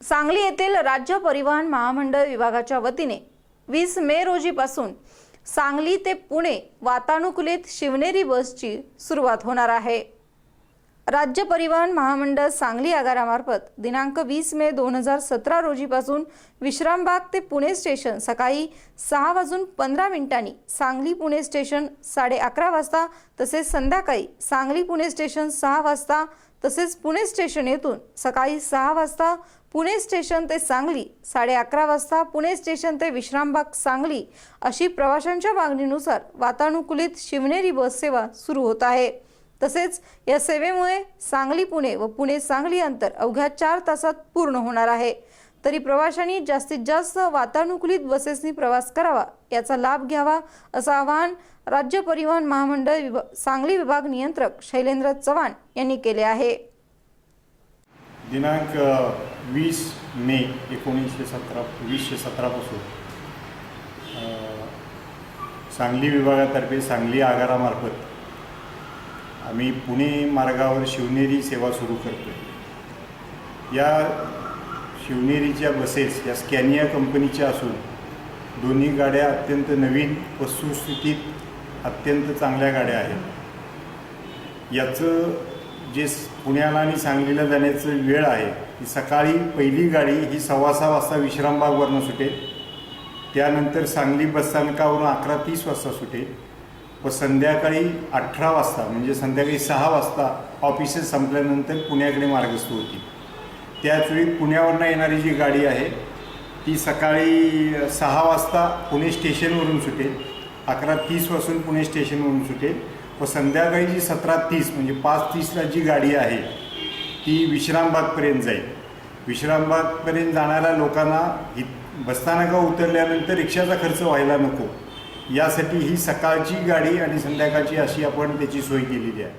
सांगली येथील राज्य परिवहन महामंडळ विभागाच्या वतीने वीस मे रोजीपासून सांगली ते पुणे वातानुकूलित शिवनेरी बसची सुरुवात होणार आहे. राज्य परिवहन महामंडळ सांगली आगारामार्फत दिनांक वीस मे दोन हजार सतरा रोजीपासून विश्रामबाग ते पुणे स्टेशन सकाळी सहा वाजून पंधरा मिनिटांनी सांगली पुणे स्टेशन साडे अकरा वाजता तसेच संध्याकाळी सांगली पुणे स्टेशन सहा वाजता तसेच पुणे स्टेशन येथून सकाळी सहा वाजता पुणे स्टेशन ते सांगली साडे अकरा वाजता पुणे स्टेशन ते विश्रामबाग सांगली अशी प्रवाशांच्या मागणीनुसार वातानुकूलित शिवनेरी बस सेवा सुरू होत आहे. तसेच या सेवेमुळे सांगली पुणे व पुणे सांगली अंतर अवघ्या चार तासात पूर्ण होणार आहे. तरी प्रवाशांनी जास्तीत जास्त वातानुकूलित बसेसनी प्रवास करावा याचा लाभ घ्यावा असं आवाहन राज्य परिवहन महामंडळ विभा सांगली विभाग नियंत्रक शैलेंद्र चव्हाण यांनी केले आहे. दिनांक वीस मे एकोणीसशे सतरा वीसशे सतरापासून सांगली विभागातर्फे सांगली आगारामार्फत आम्ही पुणे मार्गावर शिवनेरी सेवा सुरू करतो या शिवनेरीच्या बसेस या स्कॅनिया कंपनीच्या असून दोन्ही गाड्या अत्यंत नवीन व सुस्थितीत अत्यंत चांगल्या गाड्या आहेत. याचं जे पुण्याला आणि सांगलीला जाण्याचं वेळ आहे ती सकाळी पहिली गाडी ही सव्वा सहा वाजता विश्रामबागवरनं सुटेल. त्यानंतर सांगली बसस्थानकावरून अकरा तीस वाजता सुटेल व संध्याकाळी अठरा वाजता म्हणजे संध्याकाळी सहा वाजता ऑफिसेस संपल्यानंतर पुण्याकडे मार्गस्थ होती त्याचवेळी पुण्यावरनं येणारी जी गाडी आहे ती सकाळी सहा वाजता पुणे स्टेशनवरून सुटेल. अकरा तीसपासून पुणे स्टेशनवरून सुटेल. व संध्याकाळी जी सतरा तीस म्हणजे पाच तीसला जी गाडी आहे ती विश्रामबागपर्यंत जाईल. विश्रामबागपर्यंत जाणाऱ्या लोकांना हि बसस्थानकावर उतरल्यानंतर रिक्षाचा खर्च व्हायला नको. यासाठी ही सकाळची गाडी आणि संध्याकाळची अशी आपण त्याची सोय केलेली आहे.